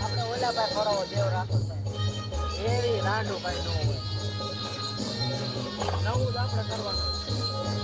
આપણે ભાઈ થોડો દેવ રાખો એવી રાંડુ ભાઈ નવું નવું જ આપણે કરવાનું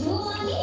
জোয়ানি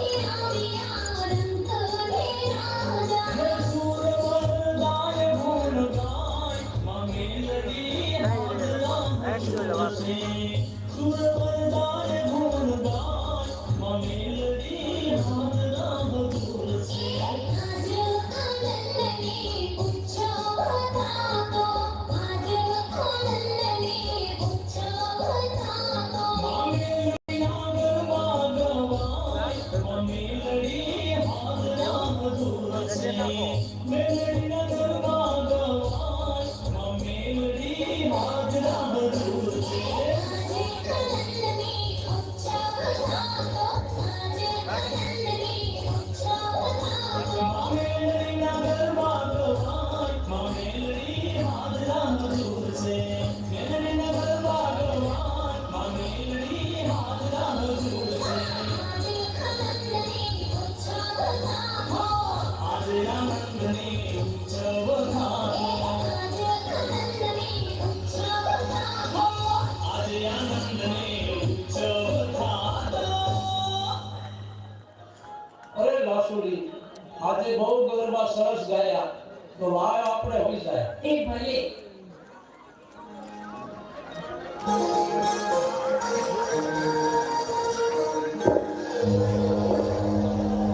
Israel. Hey, Malik.